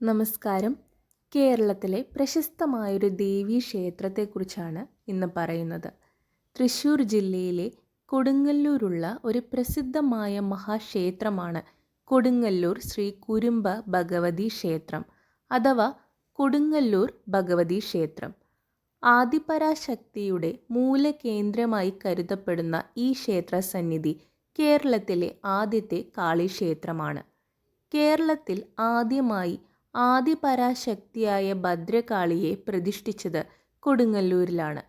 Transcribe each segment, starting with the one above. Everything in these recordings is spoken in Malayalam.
നമസ്കാരം. കേരളത്തിലെ പ്രശസ്തമായൊരു ദേവീ ക്ഷേത്രത്തെക്കുറിച്ചാണ് ഇന്ന് പറയുന്നത്. തൃശ്ശൂർ ജില്ലയിലെ കൊടുങ്ങല്ലൂരുള്ള ഒരു പ്രസിദ്ധമായ മഹാക്ഷേത്രമാണ് കൊടുങ്ങല്ലൂർ ശ്രീ കുരുമ്പ ഭഗവതി ക്ഷേത്രം അഥവാ കൊടുങ്ങല്ലൂർ ഭഗവതി ക്ഷേത്രം. ആദിപരാശക്തിയുടെ മൂലകേന്ദ്രമായി കരുതപ്പെടുന്ന ഈ ക്ഷേത്ര സന്നിധി കേരളത്തിലെ ആദ്യത്തെ കാളിക്ഷേത്രമാണ്. കേരളത്തിൽ ആദ്യമായി ആദിപരാശക്തിയായ ഭദ്രകാളിയെ പ്രതിഷ്ഠിച്ചത് കൊടുങ്ങല്ലൂരിലാണ്.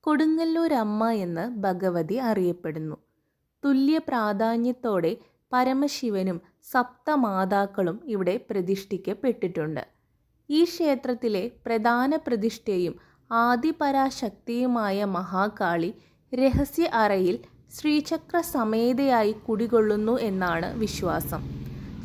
കൊടുങ്ങല്ലൂർ അമ്മ എന്ന് ഭഗവതി അറിയപ്പെടുന്നു. തുല്യ പ്രാധാന്യത്തോടെ പരമശിവനും സപ്തമാതാക്കളും ഇവിടെ പ്രതിഷ്ഠിക്കപ്പെട്ടിട്ടുണ്ട്. ഈ ക്ഷേത്രത്തിലെ പ്രധാന പ്രതിഷ്ഠയും ആദിപരാശക്തിയുമായ മഹാകാളി രഹസ്യ അറയിൽ ശ്രീചക്ര സമേതയായി കുടികൊള്ളുന്നു എന്നാണ് വിശ്വാസം.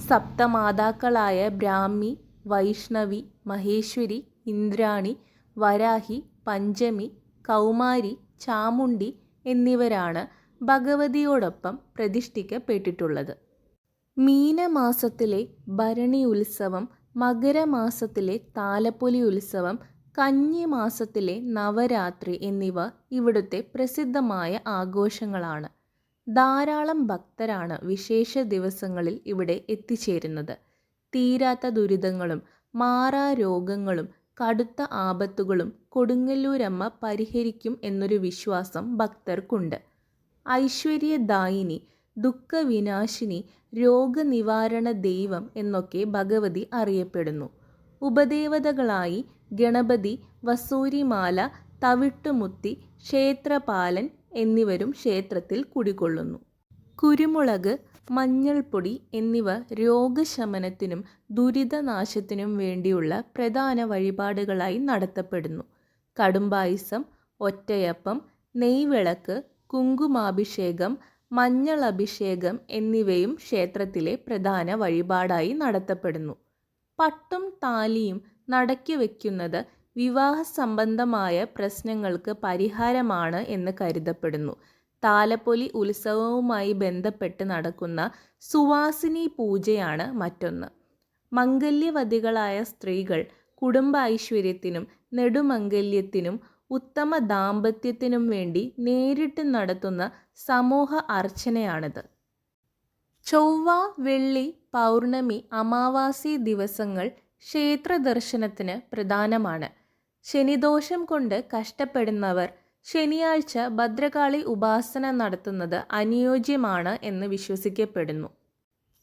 സപ്തമാതാക്കളായ ബ്രാഹ്മി വൈഷ്ണവി മഹേശ്വരി ഇന്ദ്രാണി വരാഹി പഞ്ചമി കൗമാരി ചാമുണ്ടി എന്നിവരാണ് ഭഗവതിയോടൊപ്പം പ്രതിഷ്ഠിക്കപ്പെട്ടിട്ടുള്ളത്. മീനമാസത്തിലെ ഭരണി ഉത്സവം മകരമാസത്തിലെ താലപ്പൊലി ഉത്സവം കഞ്ഞി മാസത്തിലെ നവരാത്രി എന്നിവ ഇവിടുത്തെ പ്രസിദ്ധമായ ആഘോഷങ്ങളാണ്. ധാരാളം ഭക്തരാണ് വിശേഷ ദിവസങ്ങളിൽ ഇവിടെ എത്തിച്ചേരുന്നത്. തീരാത്ത ദുരിതങ്ങളും മാറാ രോഗങ്ങളും കടുത്ത ആപത്തുകളും കൊടുങ്ങല്ലൂരമ്മ പരിഹരിക്കും എന്നൊരു വിശ്വാസം ഭക്തർക്കുണ്ട്. ഐശ്വര്യദായിനി ദുഃഖവിനാശിനി രോഗനിവാരണ ദൈവം എന്നൊക്കെ ഭഗവതി അറിയപ്പെടുന്നു. ഉപദേവതകളായി ഗണപതി വസൂരിമാല തവിട്ടുമുത്തി ക്ഷേത്രപാലൻ എന്നിവരും ക്ഷേത്രത്തിൽ കുടികൊള്ളുന്നു. കുരുമുളക് മഞ്ഞൾപ്പൊടി എന്നിവ രോഗശമനത്തിനും ദുരിതനാശത്തിനും വേണ്ടിയുള്ള പ്രധാന വഴിപാടുകളായി നടത്തപ്പെടുന്നു. കടുംബായിസം ഒറ്റയപ്പം നെയ്വിളക്ക് കുങ്കുമാഭിഷേകം മഞ്ഞൾ അഭിഷേകം എന്നിവയും ക്ഷേത്രത്തിലെ പ്രധാന വഴിപാടായി നടത്തപ്പെടുന്നു. പട്ടും താലിയും നടക്കി വയ്ക്കുന്നത് വിവാഹ സംബന്ധമായ പ്രശ്നങ്ങൾക്ക് പരിഹാരമാണ് എന്ന് കരുതപ്പെടുന്നു. താലപ്പൊലി ഉത്സവവുമായി ബന്ധപ്പെട്ട് നടക്കുന്ന സുവാസിനി പൂജയാണ് മറ്റൊന്ന്. മംഗല്യവതികളായ സ്ത്രീകൾ കുടുംബ ഐശ്വര്യത്തിനും നെടുമംഗല്യത്തിനും ഉത്തമ ദാമ്പത്യത്തിനും വേണ്ടി നേരിട്ട് നടത്തുന്ന സമൂഹ അർച്ചനയാണിത്. ചൊവ്വ വെള്ളി പൗർണമി അമാവാസി ദിവസങ്ങൾ ക്ഷേത്ര ദർശനത്തിന് പ്രധാനമാണ്. ശനിദോഷം കൊണ്ട് കഷ്ടപ്പെടുന്നവർ ശനിയാഴ്ച ഭദ്രകാളി ഉപാസന നടത്തുന്നത് അനുയോജ്യമാണ് എന്ന് വിശ്വസിക്കപ്പെടുന്നു.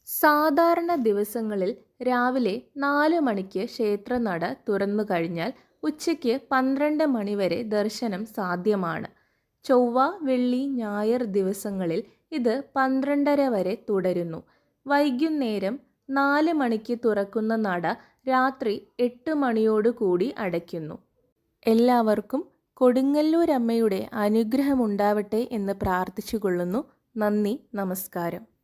സാധാരണ ദിവസങ്ങളിൽ രാവിലെ നാല് മണിക്ക് ക്ഷേത്രനട തുറന്നു കഴിഞ്ഞാൽ ഉച്ചയ്ക്ക് പന്ത്രണ്ട് മണിവരെ ദർശനം സാധ്യമാണ്. ചൊവ്വ വെള്ളി ഞായർ ദിവസങ്ങളിൽ ഇത് പന്ത്രണ്ടര വരെ തുടരുന്നു. വൈകുന്നേരം നാല് മണിക്ക് തുറക്കുന്ന നട രാത്രി എട്ട് മണിയോടുകൂടി അടയ്ക്കുന്നു. എല്ലാവർക്കും കൊടുങ്ങല്ലൂരമ്മയുടെ അനുഗ്രഹമുണ്ടാവട്ടെ എന്ന് പ്രാർത്ഥിച്ചുകൊള്ളുന്നു. നന്ദി നമസ്കാരം.